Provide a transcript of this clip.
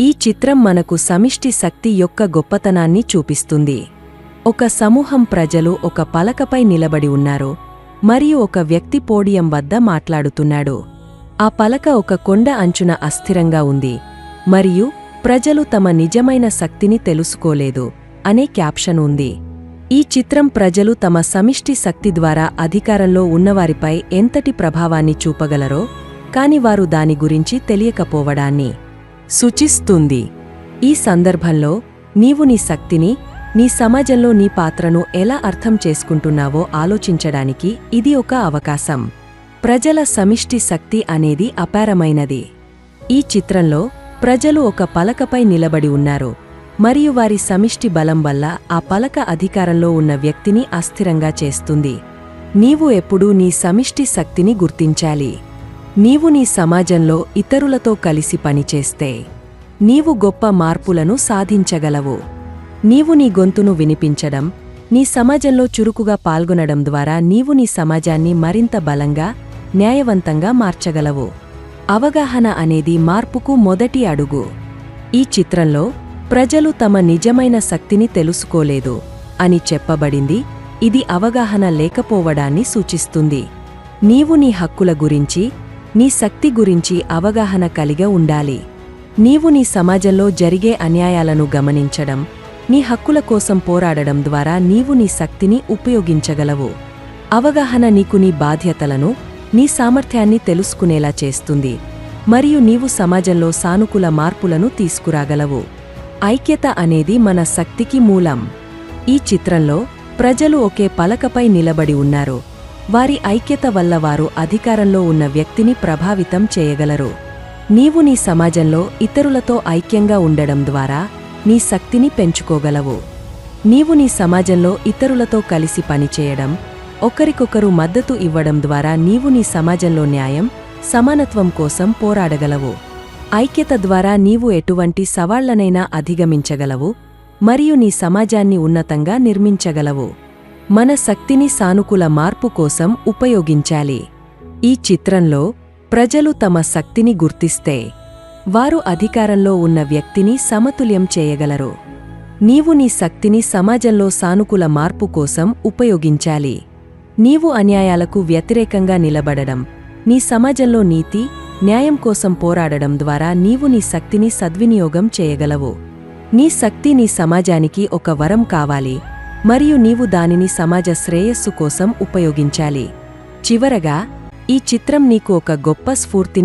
ఈ చిత్రం మనకు సమిష్టి శక్తి యొక్క గొప్పతనాన్ని చూపిస్తుంది. ఒక సమూహం ప్రజలు ఒక పలకపై నిలబడి ఉన్నారు. మరియు ఒక వ్యక్తి పోడియం వద్ద మాట్లాడుతున్నాడు. ఆ పలక ఒక కొండ అంచున అస్థిరంగా ఉంది. మరియు ప్రజలు తమ నిజమైన శక్తిని తెలుసుకోలేదు అనే క్యాప్షన్ ఉంది. ఈ చిత్రం ప్రజలు తమ సమిష్టి శక్తి ద్వారా అధికారంలో ఉన్నవారిపై ఎంతటి ప్రభావాన్ని చూపగలరో కాని వారు దాని గురించి తెలియకపోవడాన్ని సూచిస్తుంది. ఈ సందర్భంలో నీవు నీ శక్తిని నీ సమాజంలో నీ పాత్రను ఎలా అర్థం చేసుకుంటున్నావో ఆలోచించడానికి ఇది ఒక అవకాశం. ప్రజల సమిష్టి శక్తి అనేది అపారమైనది. ఈ చిత్రంలో ప్రజలు ఒక పలకపై నిలబడి ఉన్నారు. మరియు వారి సమిష్టి బలం వల్ల ఆ పలక అధికారంలో ఉన్న వ్యక్తిని అస్థిరంగా చేస్తుంది. నీవు ఎప్పుడూ నీ సమిష్టి శక్తిని గుర్తించాలి. నీవు నీ సమాజంలో ఇతరులతో కలిసి పనిచేస్తే నీవు గొప్ప మార్పులను సాధించగలవు. నీవు నీ గొంతును వినిపించడం నీ సమాజంలో చురుకుగా పాల్గొనడం ద్వారా నీవు నీ సమాజాన్ని మరింత బలంగా న్యాయవంతంగా మార్చగలవు. అవగాహన అనేది మార్పుకు మొదటి అడుగు. ఈ చిత్రంలో ప్రజలు తమ నిజమైన శక్తిని తెలుసుకోలేదు అని చెప్పబడింది. ఇది అవగాహన లేకపోవడాన్ని సూచిస్తుంది. నీవు నీ హక్కుల గురించి నీ శక్తి గురించి అవగాహన కలిగి ఉండాలి. నీవు నీ సమాజంలో జరిగే అన్యాయాలను గమనించడం నీ హక్కుల కోసం పోరాడడం ద్వారా నీవు నీ శక్తిని ఉపయోగించగలవు. అవగాహన నీకు నీ బాధ్యతలను నీ సామర్థ్యాన్ని తెలుసుకునేలా చేస్తుంది. మరియు నీవు సమాజంలో సానుకూల మార్పులను తీసుకురాగలవు. ఐక్యత అనేది మన శక్తికి మూలం. ఈ చిత్రంలో ప్రజలు ఒకే పలకపై నిలబడి ఉన్నారు. వారి ఐక్యత వల్ల వారు అధికారంలో ఉన్న వ్యక్తిని ప్రభావితం చేయగలరు. నీవు నీ సమాజంలో ఇతరులతో ఐక్యంగా ఉండడం ద్వారా నీ శక్తిని పెంచుకోగలవు. నీవు నీ సమాజంలో ఇతరులతో కలిసి పనిచేయడం ఒకరికొకరు మద్దతు ఇవ్వడం ద్వారా నీవు నీ సమాజంలో న్యాయం సమానత్వం కోసం పోరాడగలవు. ఐక్యత ద్వారా నీవు ఎటువంటి సవాళ్ళనైనా అధిగమించగలవు మరియు నీ సమాజాన్ని ఉన్నతంగా నిర్మించగలవు. మన శక్తిని సానుకూల మార్పు కోసం ఉపయోగించాలి. ఈ చిత్రంలో ప్రజలు తమ శక్తిని గుర్తిస్తే వారు అధికారంలో ఉన్న వ్యక్తిని సమతుల్యం చేయగలరు. నీవు నీ శక్తిని సమాజంలో సానుకూల మార్పు కోసం ఉపయోగించాలి. నీవు అన్యాయాలకు వ్యతిరేకంగా నిలబడడం నీ సమాజంలో నీతి న్యాయం కోసం పోరాడడం ద్వారా నీవు నీ శక్తిని సద్వినియోగం చేయగలవు. నీ శక్తి నీ సమాజానికి ఒక వరం కావాలి. మరియు నీవు దానిని సమాజ శ్రేయస్సు కోసం ఉపయోగించాలి. చివరగా ఈ చిత్రం నీకు ఒక గొప్ప స్ఫూర్తిని